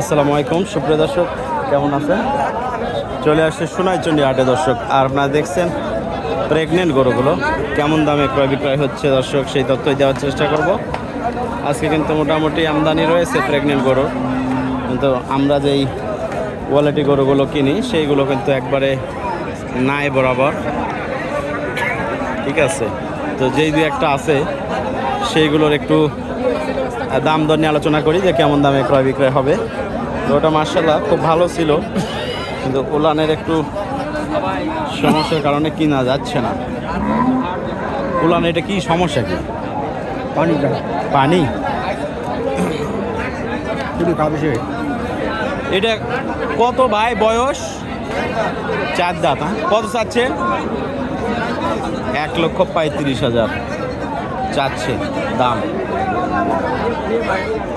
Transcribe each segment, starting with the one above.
আসসালামু আলাইকুম, সুপ্রিয় দর্শক, কেমন আছেন? চলে আসছে সোনাইচন্ডী হাটে, দর্শক। আর আপনারা দেখছেন প্রেগনেন্ট গরুগুলো, কেমন দামে ক্রয় বিক্রয় হচ্ছে, দর্শক, সেই তথ্যই দেওয়ার চেষ্টা করব। আজকে কিন্তু মোটামুটি আমদানি রয়েছে প্রেগনেন্ট গরু। কিন্তু আমরা যেই কোয়ালিটি গরুগুলো কিনি, সেইগুলো কিন্তু একবারে নাই বরাবর। ঠিক আছে? তো যেই দু একটা আছে, সেইগুলোর একটু দাম দর নিয়ে আলোচনা করি যে কেমন দামে ক্রয় বিক্রয় হবে। ওটা মার্শাল্লাহ খুব ভালো ছিল। কিন্তু উলানের একটু সমস্যার কারণে কিনা যাচ্ছে না। উলান এটা কি সমস্যা কি? পানি শুধু এটা কত ভাই বয়স? চার দাঁত হ্যাঁ? কত চাচ্ছে? এক লক্ষ পঁয়ত্রিশ হাজার। চাচ্ছে দাম।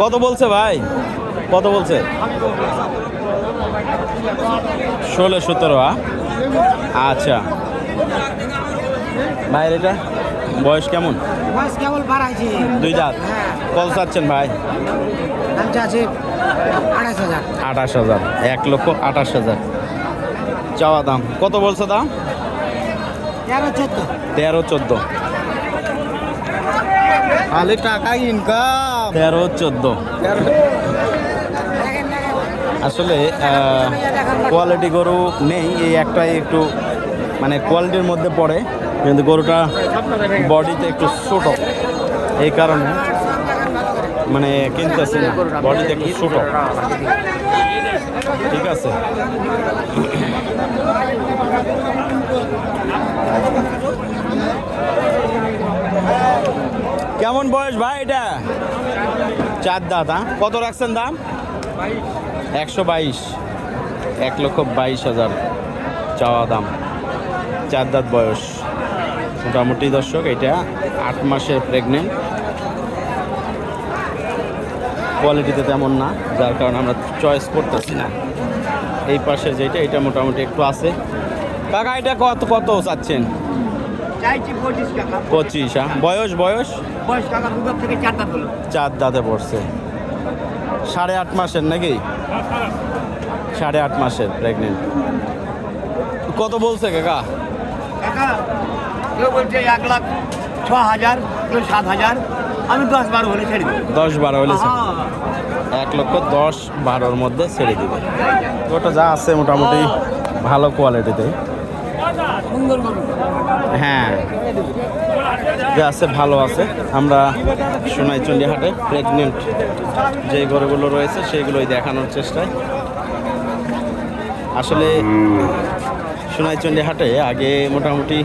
কত বলছে ভাই? কত বলছে? ষোলো সতেরো আচ্ছা। ভাইয়ের এটা? বয়স কেমন? বয়স কেবল বাড়াইছে। দুই দাঁত। কত চাচ্ছেন ভাই? আছে আড়াইশ হাজার। আঠাশ হাজার। এক লক্ষ আঠাশ হাজার। চাওয়া দাম। কত বলছে দাম? তেরো চোদ্দ। তেরো চোদ্দ। খালি টাকা ইনকাম তেরো চোদ্দ। আসলে কোয়ালিটি গরু নেই, এই একটাই একটু মানে কোয়ালিটির মধ্যে পড়ে, কিন্তু গরুটা বডিতে একটু ছোট। এই কারণে মানে কিনতেছি না বডিতে একটু ছোট। ঠিক আছে? কেমন বয়স ভাই এটা? চার দাঁত হ্যাঁ? কত রাখছেন দাম? একশো বাইশ এক লক্ষ বাইশ হাজার চাওয়া দাম চার দাঁত বয়স। মোটামুটি দর্শক এটা আট মাসের প্রেগনেন্ট কোয়ালিটিতে তেমন না যার কারণে আমরা চয়েস করতেছি না। এই পাশে যেটা এটা মোটামুটি একটু আছে। কাকা এটা কত কত চাচ্ছেন? পঁচিশ হ্যাঁ। বয়স বয়স? চার দাঁতে পড়ছে। সাড়ে আট মাসের নাকি? সাড়ে আট মাসের প্রেগনেন্ট কত বলছে কাকা? টাকা কেউ বলছে এক লাখ ছ হাজার কেউ সাত হাজার। আমি দশ বারো হলে ছেড়ে দেবো। দশ বারো হলে এক লক্ষ দশ বারোর মধ্যে ছেড়ে দিবে। ওটা যা আছে মোটামুটি ভালো কোয়ালিটিতে হ্যাঁ। যা আছে, ভালো আছে। আমরা সোনাইচন্ডী হাটে প্রেগনেন্ট যে গরুগুলো রয়েছে, সেইগুলোই দেখানোর চেষ্টায়। আসলে সোনাইচন্ডী হাটে আগে মোটামুটি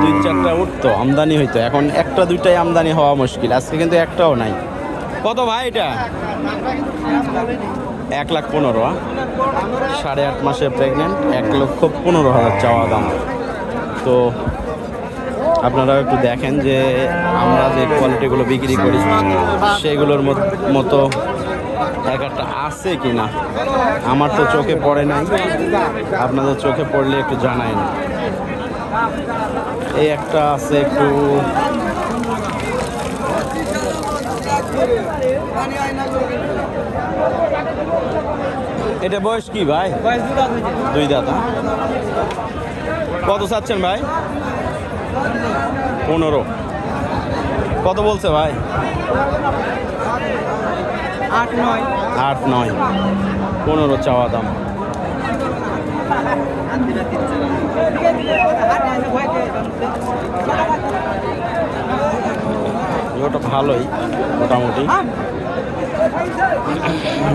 দুই চারটা উঠতো, আমদানি হইতো। এখন একটা, দুইটাই আমদানি হওয়া মুশকিল। আজকে কিন্তু একটাও নাই। কত ভাই এটা? এক লাখ পনেরো সাড়ে আট মাসে প্রেগনেন্ট এক লক্ষ পনেরো হাজার চাওয়া দাম। তো আপনারা একটু দেখেন যে আমরা যে কোয়ালিটিগুলো বিক্রি করি, সেগুলোর মতো এক একটা আছে কি না আমার তো চোখে পড়ে নাই। আপনাদের চোখে পড়লে একটু জানাইন এই একটা আছে একটু এটা বয়স কি ভাই? দুই দাদা কত চাচ্ছেন ভাই? পনেরো। কত বলছে ভাই? আট নয়। আট নয়। পনেরো চাওয়া দাম। ওটা ভালোই মোটামুটি।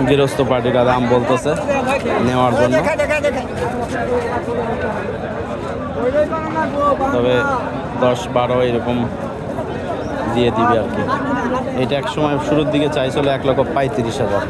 গৃহস্থ পার্টিরা দাম বলতেছে নেওয়ার জন্য। তবে দশ বারো এরকম দিয়ে দিবে আর কি। এটা এক সময় শুরুর দিকে চাইছিল এক লক্ষ পঁয়ত্রিশ হাজার।